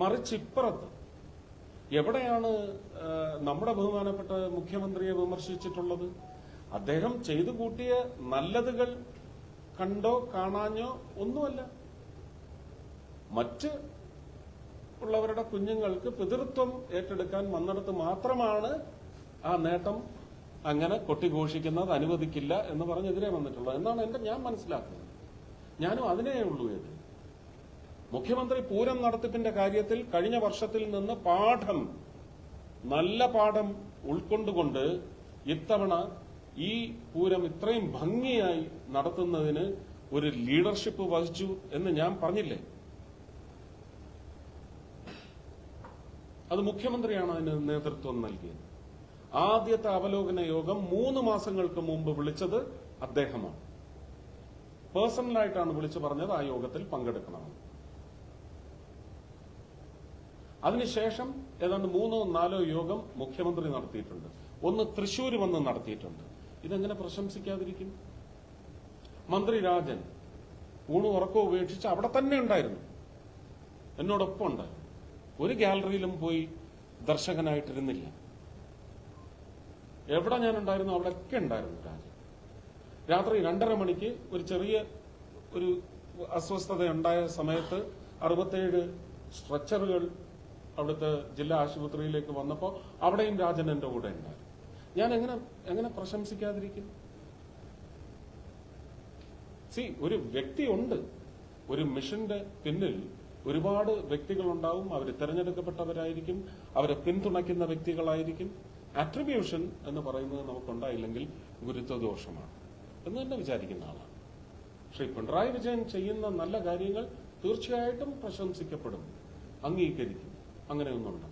മറിച്ച് ഇപ്പുറത്ത് എവിടെയാണ് നമ്മുടെ ബഹുമാനപ്പെട്ട മുഖ്യമന്ത്രിയെ വിമർശിച്ചിട്ടുള്ളത്? അദ്ദേഹം ചെയ്തു കൂട്ടിയ നല്ലതുകൾ കണ്ടോ കാണാഞ്ഞോ ഒന്നുമല്ല. മറ്റ് ഉള്ളവരുടെ കുഞ്ഞുങ്ങൾക്ക് പിതൃത്വം ഏറ്റെടുക്കാൻ വന്നിടത്ത് മാത്രമാണ് ആ നേട്ടം അങ്ങനെ കൊട്ടിഘോഷിക്കുന്നത് അനുവദിക്കില്ല എന്ന് പറഞ്ഞെതിരെ വന്നിട്ടുള്ളത്. എന്നാണ് എന്റെ ഞാൻ മനസ്സിലാക്കുന്നത്. ഞാനും അതിനേ ഉള്ളൂ ഇത്. മുഖ്യമന്ത്രി പൂരം നടത്തിപ്പിന്റെ കാര്യത്തിൽ കഴിഞ്ഞ വർഷത്തിൽ നിന്ന് പാഠം നല്ല പാഠം ഉൾക്കൊണ്ടുകൊണ്ട് ഇത്തവണ ഈ പൂരം ഇത്രയും ഭംഗിയായി നടത്തുന്നതിന് ഒരു ലീഡർഷിപ്പ് വഹിച്ചു എന്ന് ഞാൻ പറഞ്ഞില്ലേ? അത് മുഖ്യമന്ത്രിയാണ് അതിന് നേതൃത്വം നൽകിയത്. ആദ്യത്തെ അവലോകന യോഗം മൂന്ന് മാസങ്ങൾക്ക് മുമ്പ് വിളിച്ചത് അദ്ദേഹമാണ്. പേഴ്സണലായിട്ടാണ് വിളിച്ചു പറഞ്ഞത് ആ യോഗത്തിൽ പങ്കെടുക്കണമെന്ന്. അതിനുശേഷം ഏതാണ്ട് മൂന്നോ നാലോ യോഗം മുഖ്യമന്ത്രി നടത്തിയിട്ടുണ്ട്. ഒന്ന് തൃശൂർ വന്ന് നടത്തിയിട്ടുണ്ട്. ഇതെങ്ങനെ പ്രശംസിക്കാതിരിക്കും? മന്ത്രി രാജൻ ഊണും ഉറക്കവും ഉപേക്ഷിച്ച് അവിടെ തന്നെ ഉണ്ടായിരുന്നു. എന്നോടൊപ്പം ഉണ്ടായിരുന്നു. ഒരു ഗാലറിയിലും പോയി ദർശകനായിട്ടിരുന്നില്ല. എവിടെ ഞാൻ ഉണ്ടായിരുന്നു അവിടെയൊക്കെ ഉണ്ടായിരുന്നു രാജൻ. രാത്രി രണ്ടര മണിക്ക് ഒരു ചെറിയ ഒരു അസ്വസ്ഥത ഉണ്ടായ സമയത്ത് അറുപത്തേഴ് സ്ട്രെച്ചറുകൾ അവിടുത്തെ ജില്ലാ ആശുപത്രിയിലേക്ക് വന്നപ്പോൾ അവിടെയും രാജൻ എന്റെ കൂടെ ഉണ്ടായിരുന്നു. ഞാൻ എങ്ങനെ എങ്ങനെ പ്രശംസിക്കാതിരിക്കും? സി ഒരു വ്യക്തി ഉണ്ട്. ഒരു മിഷന്റെ പിന്നിൽ ഒരുപാട് വ്യക്തികളുണ്ടാവും. അവർ തിരഞ്ഞെടുക്കപ്പെട്ടവരായിരിക്കും. അവരെ പിന്തുണയ്ക്കുന്ന വ്യക്തികളായിരിക്കും. അട്രിബ്യൂഷൻ എന്ന് പറയുന്നത് നമുക്കുണ്ടായില്ലെങ്കിൽ ഗുരുത്വദോഷമാണ് എന്ന് തന്നെ വിചാരിക്കുന്ന ആളാണ്. ശ്രീ പിണറായി വിജയൻ ചെയ്യുന്ന നല്ല കാര്യങ്ങൾ തീർച്ചയായിട്ടും പ്രശംസിക്കപ്പെടും അംഗീകരിക്കും. അങ്ങനെയൊന്നുണ്ട്